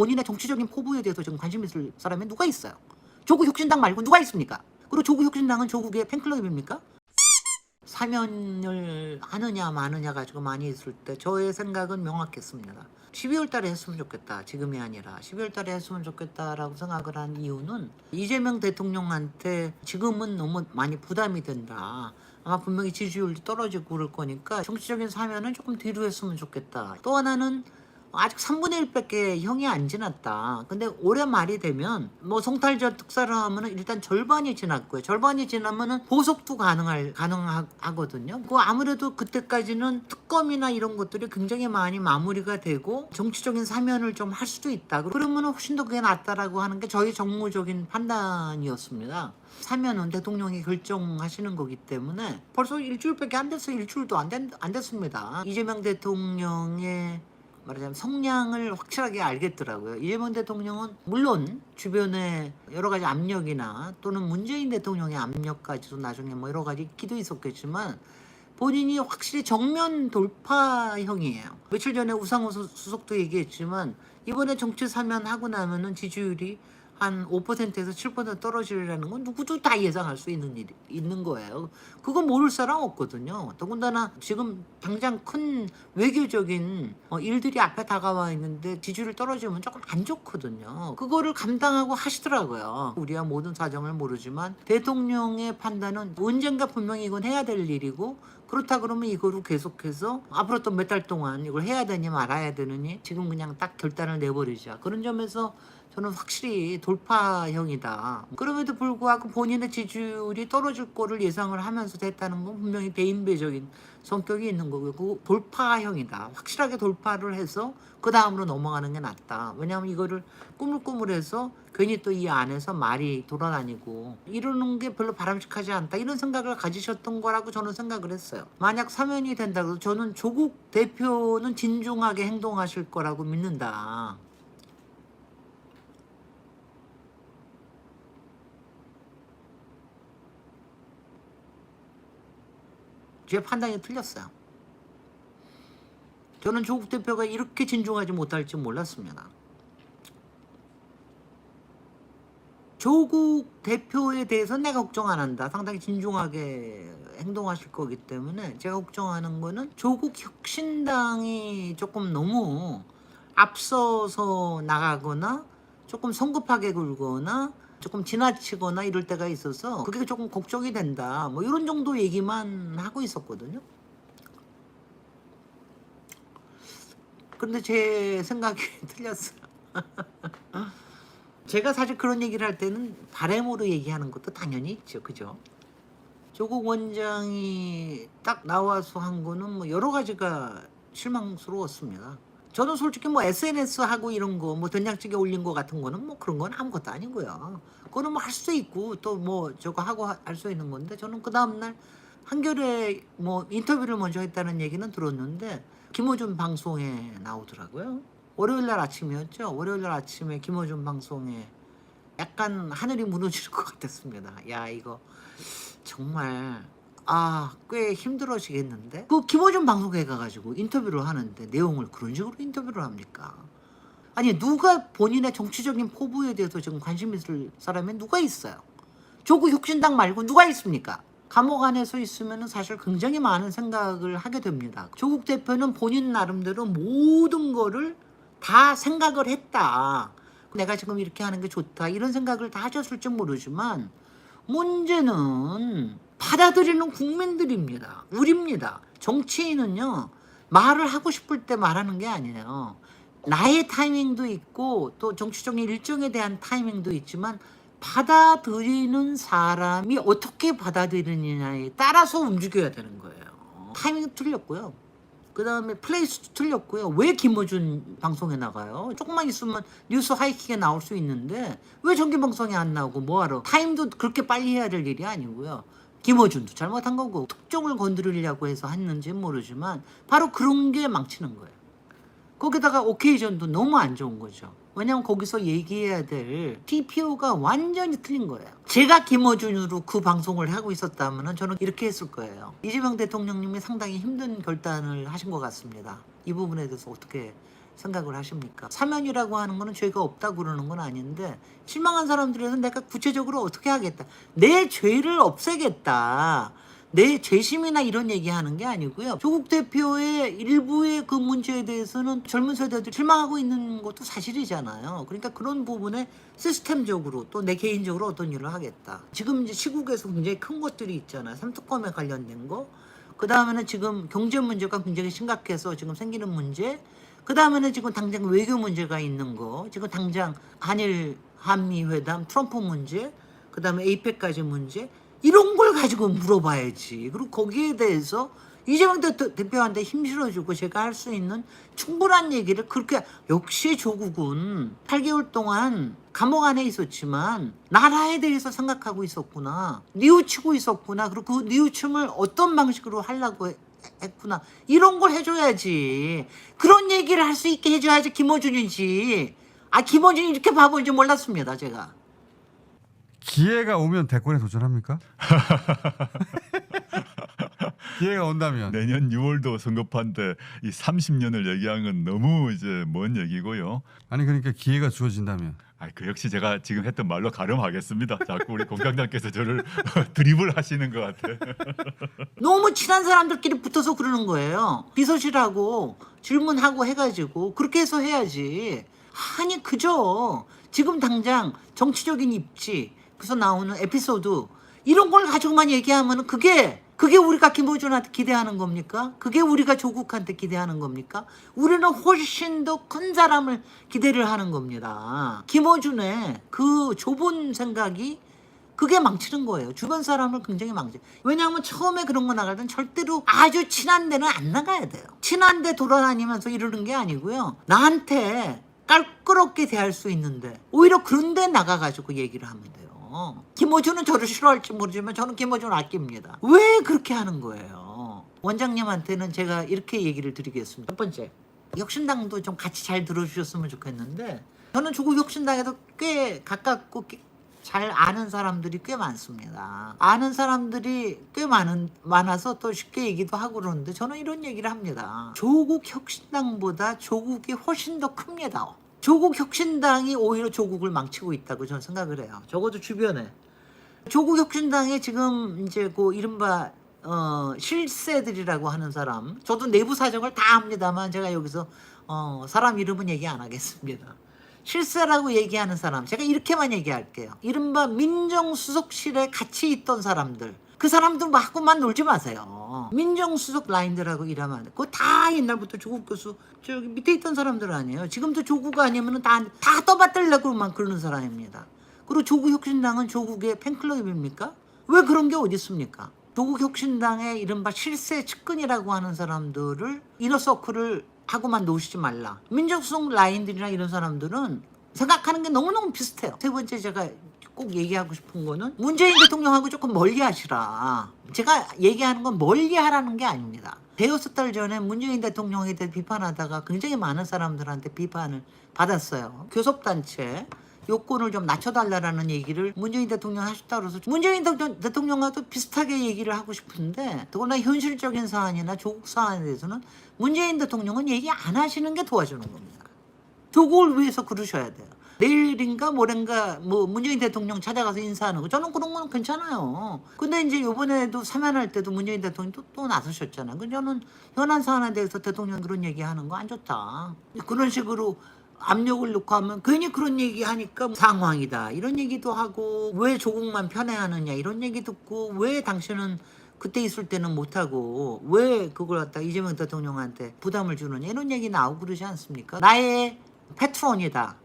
본인의 정치적인 포부에 대해서 지금 관심 있을 사람이 누가 있어요? 조국 혁신당 말고 누가 있습니까? 그리고 조국 혁신당은 조국의 팬클럽입니까? 사면을 하느냐 마느냐 가지고 많이 있을 때 저의 생각은 명확했습니다. 12월 달에 했으면 좋겠다. 지금이 아니라 12월 달에 했으면 좋겠다라고 생각을 한 이유는 이재명 대통령한테 지금은 너무 많이 부담이 된다. 아마 분명히 지지율이 떨어지고 그럴 거니까 정치적인 사면은 조금 뒤로 했으면 좋겠다. 또 하나는 아직 3분의 1밖에 형이 안 지났다. 근데 올해 말이 되면 뭐 성탈절 특사를 하면은 일단 절반이 지났고요. 절반이 지나면은 보석도 가능할 가능하거든요. 그 아무래도 그때까지는 특검이나 이런 것들이 굉장히 많이 마무리가 되고 정치적인 사면을 좀 할 수도 있다. 그러면은 훨씬 더 그게 낫다라고 하는 게 저희 정무적인 판단이었습니다. 사면은 대통령이 결정하시는 거기 때문에 벌써 일주일밖에 안 됐어요. 일주일도 안, 됐, 안 됐습니다. 이재명 대통령의 말하자면 성향을 확실하게 알겠더라고요. 이재명 대통령은 물론 주변에 여러 가지 압력이나 또는 문재인 대통령의 압력까지도 나중에 뭐 여러 가지 있기도 있었겠지만 본인이 확실히 정면 돌파형이에요. 며칠 전에 우상호 수- 수석도 얘기했지만 이번에 정치 사면 하고 나면은 지지율이 한 5%에서 7% 떨어지려는 건 누구도 다 예상할 수 있는 일 있는 거예요. 그건 모를 사람 없거든요. 더군다나 지금 당장 큰 외교적인 어, 일들이 앞에 다가와 있는데 지지율 떨어지면 조금 안 좋거든요. 그거를 감당하고 하시더라고요. 우리야 모든 사정을 모르지만 대통령의 판단은 언젠가 분명히 이건 해야 될 일이고 그렇다 그러면 이거로 계속해서 앞으로 또 몇 달 동안 이걸 해야 되니 말아야 되느니 지금 그냥 딱 결단을 내버리자. 그런 점에서 저는 확실히 돌파형이다. 그럼에도 불구하고 본인의 지지율이 떨어질 거를 예상을 하면서 됐다는 건 분명히 대인배적인 성격이 있는 거고 그 돌파형이다. 확실하게 돌파를 해서 그 다음으로 넘어가는 게 낫다. 왜냐하면 이거를 꾸물꾸물해서 괜히 또 이 안에서 말이 돌아다니고 이러는 게 별로 바람직하지 않다. 이런 생각을 가지셨던 거라고 저는 생각을 했어요. 만약 사면이 된다고 저는 조국 대표는 진중하게 행동하실 거라고 믿는다. 제 판단이 틀렸어요. 저는 조국 대표가 이렇게 진중하지 못할 줄 몰랐습니다. 조국 대표에 대해서 내가 걱정 안 한다. 상당히 진중하게 행동하실 거기 때문에 제가 걱정하는 거는 조국 혁신당이 조금 너무 앞서서 나가거나 조금 성급하게 굴거나 조금 지나치거나 이럴 때가 있어서 그게 조금 걱정이 된다. 뭐 이런 정도 얘기만 하고 있었거든요. 그런데 제 생각이 틀렸어요. 제가 사실 그런 얘기를 할 때는 바램으로 얘기하는 것도 당연히 있죠. 그죠? 조국 원장이 딱 나와서 한 거는 뭐 여러 가지가 실망스러웠습니다. 저는 솔직히 뭐 SNS 하고 이런 거 뭐 된장찌개 올린 거 같은 거는 뭐 그런 건 아무것도 아니고요. 그거는 뭐 할 수 있고 또 뭐 저거 하고 할 수 있는 건데 저는 그 다음날 한겨레 뭐 인터뷰를 먼저 했다는 얘기는 들었는데 김호준 방송에 나오더라고요. 월요일 날 아침이었죠. 월요일 날 아침에 김호준 방송에 약간 하늘이 무너질 것 같았습니다. 야 이거 정말 아 꽤 힘들어지겠는데 그 김호준 방송에 가가지고 인터뷰를 하는데 내용을 그런 식으로 인터뷰를 합니까? 아니 누가 본인의 정치적인 포부에 대해서 지금 관심 있을 사람이 누가 있어요? 조국 혁신당 말고 누가 있습니까? 감옥 안에서 있으면 사실 굉장히 많은 생각을 하게 됩니다. 조국 대표는 본인 나름대로 모든 거를 다 생각을 했다. 내가 지금 이렇게 하는 게 좋다. 이런 생각을 다 하셨을지 모르지만 문제는 받아들이는 국민들입니다. 우리입니다. 정치인은요, 말을 하고 싶을 때 말하는 게 아니에요. 나의 타이밍도 있고 또 정치적인 일정에 대한 타이밍도 있지만 받아들이는 사람이 어떻게 받아들이느냐에 따라서 움직여야 되는 거예요. 타이밍이 틀렸고요. 그 다음에 플레이스도 틀렸고요. 왜 김어준 방송에 나가요? 조금만 있으면 뉴스 하이킥에 나올 수 있는데 왜 정기 방송에 안 나오고 뭐하러? 타임도 그렇게 빨리 해야 될 일이 아니고요. 김어준도 잘못한 거고 특종을 건드리려고 해서 했는지 모르지만 바로 그런 게 망치는 거예요. 거기다가 오케이전도 너무 안 좋은 거죠. 왜냐면 거기서 얘기해야 될 TPO가 완전히 틀린 거예요. 제가 김어준으로 그 방송을 하고 있었다면 저는 이렇게 했을 거예요. 이재명 대통령님이 상당히 힘든 결단을 하신 것 같습니다. 이 부분에 대해서 어떻게 생각을 하십니까? 사면이라고 하는 거는 죄가 없다고 그러는 건 아닌데 실망한 사람들에서 내가 구체적으로 어떻게 하겠다. 내 죄를 없애겠다. 내 죄심이나 이런 얘기하는 게 아니고요. 조국 대표의 일부의 그 문제에 대해서는 젊은 세대들 실망하고 있는 것도 사실이잖아요. 그러니까 그런 부분에 시스템적으로 또 내 개인적으로 어떤 일을 하겠다. 지금 이제 시국에서 굉장히 큰 것들이 있잖아요. 삼특검에 관련된 거. 그 다음에는 지금 경제 문제가 굉장히 심각해서 지금 생기는 문제. 그 다음에는 지금 당장 외교 문제가 있는 거. 지금 당장 한일 한미 회담 트럼프 문제. 그 다음에 에이펙까지 문제. 이런 걸 가지고 물어봐야지. 그리고 거기에 대해서 이재명 대- 대표한테 힘 실어주고 제가 할 수 있는 충분한 얘기를 그렇게 역시 조국은 8개월 동안 감옥 안에 있었지만 나라에 대해서 생각하고 있었구나. 뉘우치고 있었구나. 그리고 그 뉘우침을 어떤 방식으로 하려고 해- 했구나. 이런 걸 해줘야지. 그런 얘기를 할 수 있게 해줘야지 김어준이지. 아 김어준이 이렇게 바보인지 몰랐습니다. 제가. 기회가 오면 대권에 도전합니까? 기회가 온다면 내년 6월도 선거판 때 이 30년을 얘기한 건 너무 이제 먼 얘기고요. 아니 그러니까 기회가 주어진다면 아, 그 역시 제가 지금 했던 말로 가름하겠습니다. 자꾸 우리 공장장께서 저를 드립을 하시는 것 같아. 너무 친한 사람들끼리 붙어서 그러는 거예요. 비서실하고 질문하고 해가지고 그렇게 해서 해야지. 아니 그죠. 지금 당장 정치적인 입지 그래서 나오는 에피소드 이런 걸 가지고만 얘기하면은 그게 그게 우리가 김호준한테 기대하는 겁니까? 그게 우리가 조국한테 기대하는 겁니까? 우리는 훨씬 더 큰 사람을 기대를 하는 겁니다. 김호준의 그 좁은 생각이 그게 망치는 거예요. 주변 사람을 굉장히 망치. 왜냐하면 처음에 그런 거 나갈 땐 절대로 아주 친한 데는 안 나가야 돼요. 친한 데 돌아다니면서 이러는 게 아니고요. 나한테 깔끄럽게 대할 수 있는데 오히려 그런 데 나가가지고 얘기를 하면 돼요. 김호준은 저를 싫어할지 모르지만 저는 김호준을 아낍니다. 왜 그렇게 하는 거예요? 원장님한테는 제가 이렇게 얘기를 드리겠습니다. 첫 번째, 혁신당도 좀 같이 잘 들어주셨으면 좋겠는데 저는 조국 혁신당에도 꽤 가깝고 꽤- 잘 아는 사람들이 꽤 많습니다. 아는 사람들이 꽤 많은 많아서 또 쉽게 얘기도 하고 그러는데 저는 이런 얘기를 합니다. 조국 혁신당보다 조국이 훨씬 더 큽니다. 조국 혁신당이 오히려 조국을 망치고 있다고 저는 생각을 해요. 적어도 주변에 조국 혁신당에 지금 이제 그 이른바 어, 실세들이라고 하는 사람, 저도 내부 사정을 다 합니다만 제가 여기서 어, 사람 이름은 얘기 안 하겠습니다. 실세라고 얘기하는 사람, 제가 이렇게만 얘기할게요. 이른바 민정수석실에 같이 있던 사람들, 그 사람들 하고만 놀지 마세요. 민정수석 라인들하고 일하면 안 돼. 그거 다 옛날부터 조국 교수 저기 밑에 있던 사람들 아니에요. 지금도 조국 아니면은 다, 다 떠받들려고만 그러는 사람입니다. 그리고 조국 혁신당은 조국의 팬클럽입니까? 왜 그런 게 어디 있습니까? 조국 혁신당의 이른바 실세 측근이라고 하는 사람들을 이너서클을 하고만 노시지 말라. 민정수석 라인들이나 이런 사람들은 생각하는 게 너무너무 비슷해요. 세 번째 제가 꼭 얘기하고 싶은 거는 문재인 대통령하고 조금 멀리 하시라. 제가 얘기하는 건 멀리 하라는 게 아닙니다. 대여섯 달 전에 문재인 대통령에 대해 비판하다가 굉장히 많은 사람들한테 비판을 받았어요. 교섭단체 요건을 좀 낮춰달라라는 얘기를 문재인 대통령 하셨다 그래서 문재인 대통령- 대통령과도 비슷하게 얘기를 하고 싶은데 더구나 현실적인 사안이나 조국 사안에 대해서는 문재인 대통령은 얘기 안 하시는 게 도와주는 겁니다. 조국을 위해서 그러셔야 돼요. 내일인가 모레인가 뭐 문재인 대통령 찾아가서 인사하는 거 저는 그런 건 괜찮아요. 근데 이제 요번에도 사면할 때도 문재인 대통령이 또, 또 나서셨잖아요. 그 저는 현안 사안에 대해서 대통령 그런 얘기하는 거 안 좋다. 그런 식으로 압력을 넣고 하면 괜히 그런 얘기 하니까 상황이다 이런 얘기도 하고 왜 조국만 편애하느냐 이런 얘기 듣고 왜 당신은 그때 있을 때는 못하고 왜 그걸 갖다 이재명 대통령한테 부담을 주느냐 이런 얘기 나오고 그러지 않습니까? 나의 패트론이다.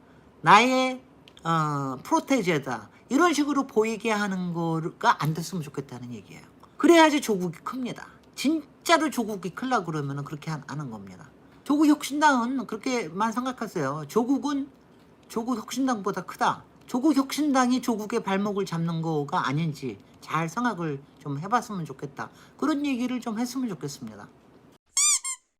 나의 어, 프로테제다. 이런 식으로 보이게 하는 거가 안 됐으면 좋겠다는 얘기예요. 그래야지 조국이 큽니다. 진짜로 조국이 크려고 그러면 그렇게 하- 하는 겁니다. 조국 혁신당은 그렇게만 생각하세요. 조국은 조국 혁신당보다 크다. 조국 혁신당이 조국의 발목을 잡는 거가 아닌지 잘 생각을 좀 해봤으면 좋겠다. 그런 얘기를 좀 했으면 좋겠습니다.